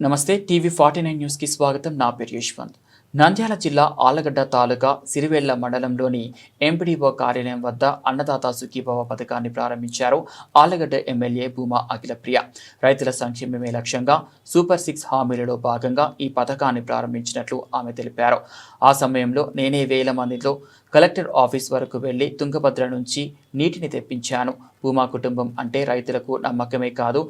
నమస్తే TV forty nine న్యూస్కి స్వాగతం. నా పేరు యశ్వంత్. నంద్యాల జిల్లా ఆలగడ్డ తాలూకా సిరివెళ్ళ మండలంలోని ఎంపీడీఓ కార్యాలయం వద్ద అన్నదాత సుఖీభవ పథకాన్ని ప్రారంభించారు ఆలగడ్డ ఎమ్మెల్యే భూమా అఖిలప్రియ. రైతుల సంక్షేమమే లక్ష్యంగా సూపర్ సిక్స్ హామీలలో భాగంగా ఈ పథకాన్ని ప్రారంభించినట్లు ఆమె తెలిపారు. ఆ సమయంలో నేనే వేల మందిలో కలెక్టర్ ఆఫీస్ వరకు వెళ్ళి తుంగభద్ర నుంచి నీటిని తెప్పించాను. భూమా కుటుంబం అంటే రైతులకు నమ్మకమే కాదు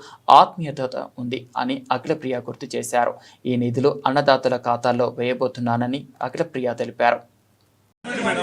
ఆత్మీయత ఉంది అని అఖిలప్రియ గుర్తు చేశారు. ఈ నిధులు అన్నదాతల ఖాతాల్లో వేయబోతున్నానని అఖిలప్రియ తెలిపారు. మరి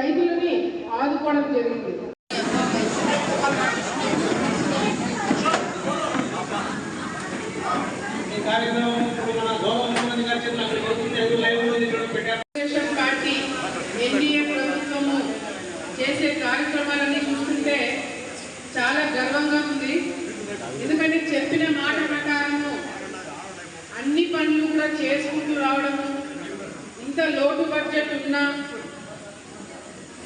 రైతులని ఆదుకోవడం జరిగింది పార్టీ ఎన్డీఏ ప్రభుత్వము చేసే కార్యక్రమాలన్నీ చూస్తుంటే చాలా గర్వంగా ఉంది. ఎందుకంటే చెప్పిన మాట ప్రకారము అన్ని పనులు కూడా చేసుకుంటూ రావడము ఇంత లోటు బడ్జెట్ ఉన్నా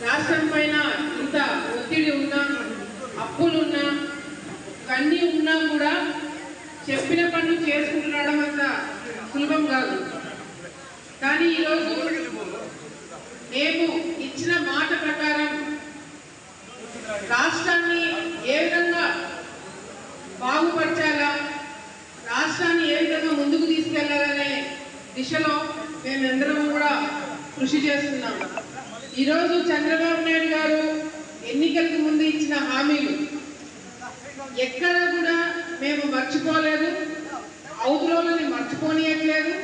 రాష్ట్రం పైన ఇంత ఒత్తిడి ఉన్నా అప్పులున్నా అన్నీ ఉన్నా కూడా చెప్పిన పనులు చేసుకుంటూ రావడం అంత సులభం కాదు. కానీ ఈరోజు మేము ఇచ్చిన మాట ప్రకారం రాష్ట్రాన్ని ఏ విధంగా బాగుపరచాలా రాష్ట్రాన్ని ఏ విధంగా ముందుకు తీసుకెళ్ళాలనే దిశలో మేమందరం కూడా కృషి చేస్తున్నాం ఈరోజు చంద్రబాబు నాయుడు గారు ఎన్నికలకు ముందు ఇచ్చిన హామీలు ఎక్కడ కూడా మేము మర్చిపోలేదు అవతలని మర్చిపోనియట్లేదు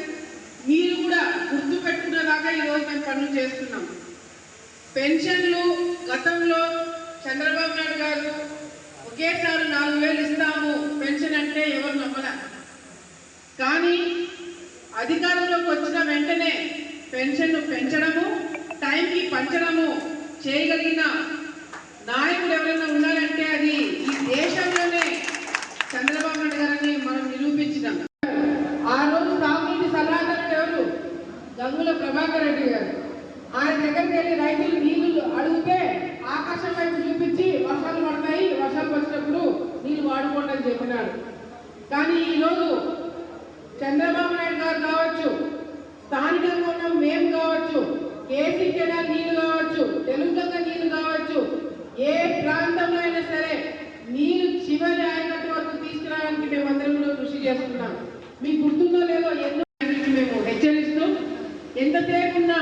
మీరు కూడా గుర్తు పెట్టుకునేదాకా ఈరోజు మేము పనులు చేస్తున్నాం. పెన్షన్లు గతంలో చంద్రబాబు నాయుడు గారు ఒకేసారి నాలుగు వేలు ఇస్తాము పెన్షన్ అంటే ఎవరు నమ్మల. కానీ అధికారంలోకి వచ్చిన వెంటనే పెన్షన్ను పెంచడము టైంకి పంచడము చేయగలిగిన నాయకుడు ఎవరైనా ఉన్నారంటే అది ఈ దేశంలోనే చంద్రబాబు నాయుడు గారిని మనం నిరూపించినాం. ఆ రోజు తాగునీటి సలహాదారుడు ఎవరు? గంగుల ప్రభాకర్ రెడ్డి గారు. ఆయన దగ్గరికి వెళ్ళి రైతులు నీళ్ళు అడిగితే ఆకాశం వైపు చూపించి వర్షాలు పడతాయి వర్షాలు వచ్చినప్పుడు నీళ్ళు వాడుకోండి అని చెప్పినాడు. కానీ ఈరోజు చంద్రబాబు నాయుడు గారు కావచ్చు కావచ్చు కేసీ కెనాల్ నీళ్ళు కావచ్చు తెలుగుగంగ నీళ్ళు కావచ్చు ఏ ప్రాంతంలో అయినా సరే నీరు చివరి ఆయకట్టు వరకు తీసుకురావడానికి మేమందరం కూడా కృషి చేస్తున్నాం. మీకు గుర్తుందో లేదో ఎన్నో మేము హెచ్చరిస్తూ ఎంతసేపు ఉన్నా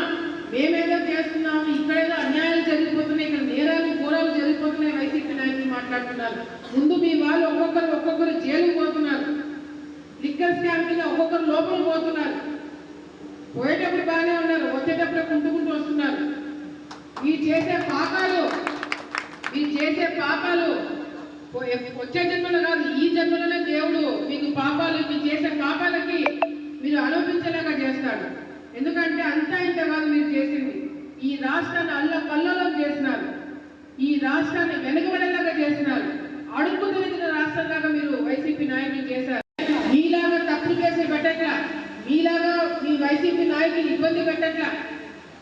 మేమేదో చేస్తున్నాము ఇక్కడేదో అన్యాయాలు జరిగిపోతున్నాయి ఇక్కడ నేరాలు కూరలు జరిగిపోతున్నాయి వైసీపీ నాయకులు మాట్లాడుతున్నారు. ముందు మీ వాళ్ళు ఒక్కొక్కరు ఒక్కొక్కరు జైలుకు పోతున్నారు. లిక్కర్ స్కామ్ కింద ఒక్కొక్కరు లోపల పోతున్నారు. పోయేటప్పుడు బాగానే ఉన్నారు వచ్చేటప్పుడు కుంటుకుంటూ వస్తున్నారు. మీరు చేసే పాపాలు మీరు చేసే పాపాలు వచ్చే జన్మలో కాదు ఈ జన్మలోనే దేవుడు మీకు పాపాలు మీరు చేసే పాపాలకి మీరు అనుభవించేలాగా చేస్తాడు. ఎందుకంటే అంతా ఇంత కాదు మీరు చేసింది. ఈ రాష్ట్రాన్ని అల్ల కల్లోలం చేసినారు. ఈ రాష్ట్రాన్ని వెనుకబడేలాగా చేసినారు. అడుగు తిరిగిన రాష్ట్రంలాగా మీరు వైసీపీ నాయకులు చేశారు మీలాగా తప్పుడు కేసులు పెట్టట్లా మీలాగా మీ వైసీపీ నాయకులు ఇబ్బంది పెట్టట్లా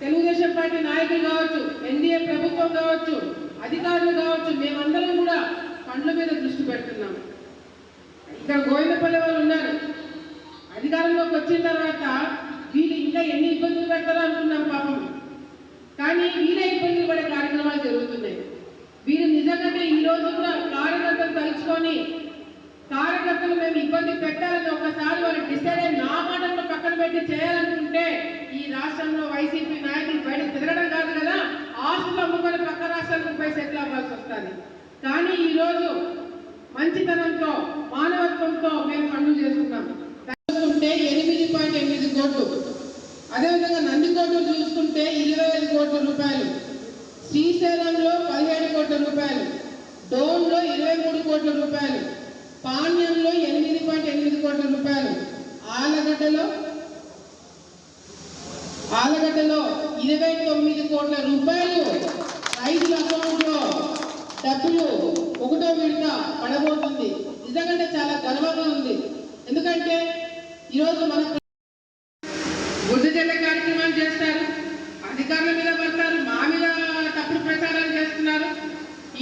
తెలుగుదేశం పార్టీ నాయకులు కావచ్చు ఎన్డీఏ ప్రభుత్వం కావచ్చు అధికారులు కావచ్చు మేమందరం కూడా పండ్ల మీద దృష్టి పెడుతున్నాం. ఇక్కడ గోవిందపల్లి వాళ్ళు ఉన్నారు. అధికారంలోకి వచ్చిన తర్వాత వీళ్ళు ఇంకా ఎన్ని ఇబ్బందులు పెడతారో అనుకున్నాం పాపం. కానీ వీళ్ళే ఇబ్బందులు పడే కార్యక్రమాలు జరుగుతున్నాయి. వీరు నిజంగానే ఈ రోజు కూడా కార్యకర్తలు తలుచుకొని కార్యకర్తలు మేము ఇబ్బంది ఇబ్బంది పెట్టాలని ఒకసారి వాళ్ళు డిసైడ్ అయ్యి నా మాటలను పక్కన పెట్టి చేయాలనుకుంటే ఈ రాష్ట్రంలో వైసీపీ నాయకులు బయట తిరగడం కాదు కదా ఆస్తులు అమ్ముకొని పక్క రాష్ట్రాలకు పోయి సెటిల్ అవ్వాల్సి వస్తుంది. కానీ ఈరోజు మంచితనంతో మానవత్వంతో మేము పనులు చేస్తున్నాం. చూసుకుంటే ఎనిమిది పాయింట్ ఎనిమిది కోట్లు. అదేవిధంగా నందికోటలు చూసుకుంటే ఇరవై ఐదు కోట్ల రూపాయలు. శ్రీశైలంలో పదిహేడు కోట్ల రూపాయలు. డోన్లో ఇరవై మూడు కోట్ల రూపాయలు. పాణ్యంలో ఎనిమిది పాయింట్ ఎనిమిది కోట్ల రూపాయలు. ఆలగడ్డలో ఆలగడ్డలో ఇరవై తొమ్మిది కోట్ల రూపాయలు రైతుల అకౌంట్లో డబ్బులు ఒకటో విడత పడబోతుంది. నిజంగా చాలా గర్వంగా ఉంది. ఎందుకంటే ఈరోజు మన గుడ్డు కార్యక్రమాలు చేస్తారు. అధికారుల మీద పడతారు. మా మీద తప్పుడు ప్రచారాలు చేస్తున్నారు.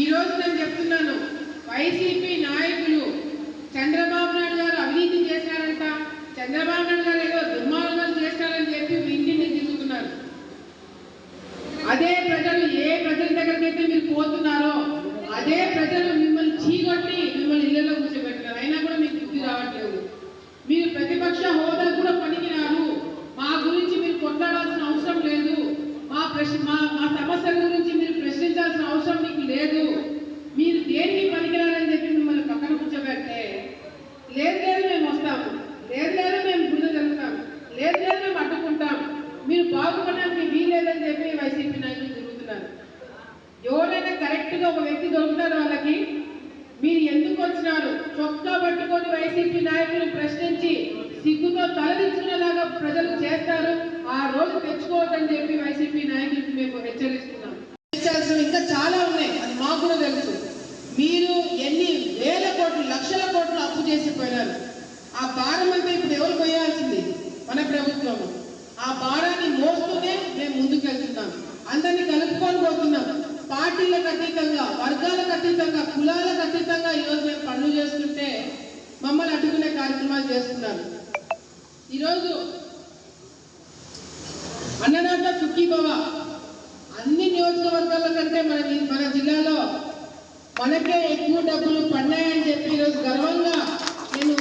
ఈ రోజు నేను చెప్తున్నాను వైసీపీ నాయకులు చంద్రబాబు నాయుడు గారు అవినీతి చేశారంట. చంద్రబాబు నాయుడు గారు ఏదో దుర్మార్గాలు చేశారని చెప్పి మీ ఇంటిని తిరుగుతున్నారు అదే ప్రజలు ఏ ప్రజల దగ్గరికి అయితే మీరు పోతున్నారో అదే ప్రజలు మిమ్మల్ని చీకొట్టి మిమ్మల్ని ఇళ్ళలో కూర్చోబెట్టినారు అయినా కూడా మీకు బుద్ధి రావట్లేదు మీరు ప్రతిపక్ష హోదా కూడా పనికిరారు మా గురించి మీరు కొట్లాడాల్సిన అవసరం లేదు మా ప్రశ్న మా మా సమస్యల గురించి మీరు ప్రశ్నించాల్సిన అవసరం మీకు లేదు మీరు దేనికి పనికిరారని చెప్పి మిమ్మల్ని పక్కన కూర్చోబెడితే లేదు లేదు మేము వస్తాము లేదు లేదు మేము గుండె జరుగుతాం లేదు లేదు మేము అడ్డుకుంటాం మీరు బాగుపడడానికి వీలేదని చెప్పి వైసీపీ నాయకులు తిరుగుతున్నారు ఎవరైనా కరెక్ట్ ఒక వ్యక్తి దొరుకుతారు వాళ్ళకి. మీరు ఎందుకు వచ్చినారు? చొక్కా పట్టుకొని వైసీపీ నాయకులు ప్రశ్నించి సిగ్గుతో తలదించుకునేలాగా ప్రజలు చేస్తారు. ఆ రోజు తెచ్చుకోవద్దని చెప్పి వైసీపీ నాయకులకు మేము హెచ్చరిస్తున్నాం. ఇంకా చాలా ఉన్నాయి. అది మాకు కూడా తెలుసు. మీరు ఎన్ని వేల కోట్లు లక్షల కోట్లు అప్పు చేసి పోయినారు. ఆ భారం అంతా ఇప్పుడు ఎవరు పోయాల్సింది? మన ప్రభుత్వం ఆ భారాన్ని మోస్తూనే మేము ముందుకు వెళ్తున్నాం అందరినీ కలుపుకొని పోతున్నాం పార్టీలకు అతీతంగా వర్గాలకు అతీతంగా కులాలకు అతీతంగా ఈరోజు మేము పనులు చేస్తుంటే మమ్మల్ని అడ్డుకునే కార్యక్రమాలు చేస్తున్నారు. ఈరోజు అన్నదాత సుఖీ భవ అన్ని నియోజకవర్గాల కంటే మన మన జిల్లాలో మనకే ఎక్కువ డబ్బులు పడినాయని చెప్పి ఈరోజు గర్వంగా నేను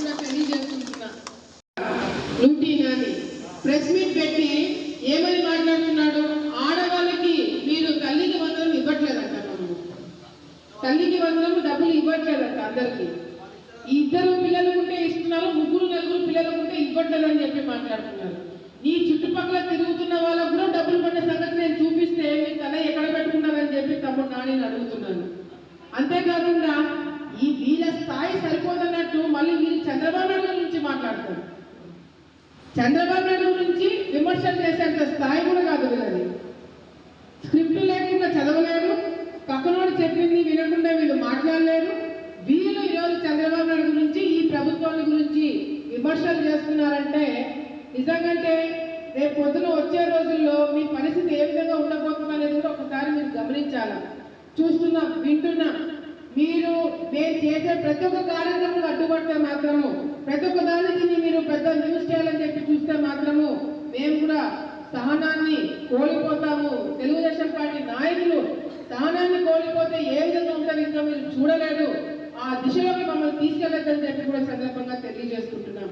మీ తెలియజేసుకుంటున్నా. లూటీ నాని ప్రెస్ మీట్ పెట్టి ఏమని మాట్లాడుతున్నాడు? ఆడవాళ్ళకి మీరు తల్లికి వందనం ఇవ్వట్లేదంట తల్లికి వందనం డబ్బులు ఇవ్వట్లేదంట అందరికీ. ఇద్దరు పిల్లలు ఉంటే ఇస్తున్నారు ముగ్గురు నలుగురు పిల్లలు ఉంటే ఇవ్వట్లేదని చెప్పి మాట్లాడుతున్నారు. నీ చుట్టుపక్కల తిరుగుతున్న వాళ్ళకు కూడా డబ్బులు పడిన సంగతి నేను చూపిస్తే మీ తన ఎక్కడ పెట్టుకున్నారని చెప్పి తమ్ముడు నాని అడుగుతున్నాను అంతేకాకుండా ఈ వీళ్ళ స్థాయి సరిపోదన్నట్టు మళ్ళీ వీళ్ళు చంద్రబాబు నాయుడు గురించి మాట్లాడతారు చంద్రబాబు నాయుడు గురించి విమర్శలు చేసేంత స్థాయి కూడా కాదు వీళ్ళది. స్క్రిప్ట్ లేకుండా చదవలేరు. పక్కనోడు చెప్పింది వినకుండా వీళ్ళు మాట్లాడలేరు. వీళ్ళు ఈరోజు చంద్రబాబు నాయుడు గురించి ఈ ప్రభుత్వాల గురించి విమర్శలు చేస్తున్నారంటే నిజంగంటే రేపు పొద్దున వచ్చే రోజుల్లో మీ పరిస్థితి ఏ విధంగా ఉండబోతుంది అనేది కూడా ఒకసారి మీరు గమనించాలా? చూస్తున్నాం వింటున్నా. మీరు మేము చేసే ప్రతి ఒక్క కార్యక్రమం అడ్డుపడితే మాత్రము ప్రతి ఒక్క దానికి మీరు పెద్ద న్యూస్ చేయాలని చెప్పి చూస్తే మాత్రము మేము కూడా సహనాన్ని కోల్పోతాము. తెలుగుదేశం పార్టీ నాయకులు సహనాన్ని కోల్పోతే ఏ విధంగా ఉంటుంది ఇంకా మీరు చూడలేదు. ఆ దిశలోకి మమ్మల్ని తీసుకెళ్ళొద్దని చెప్పి కూడా సందర్భంగా తెలియజేసుకుంటున్నాం.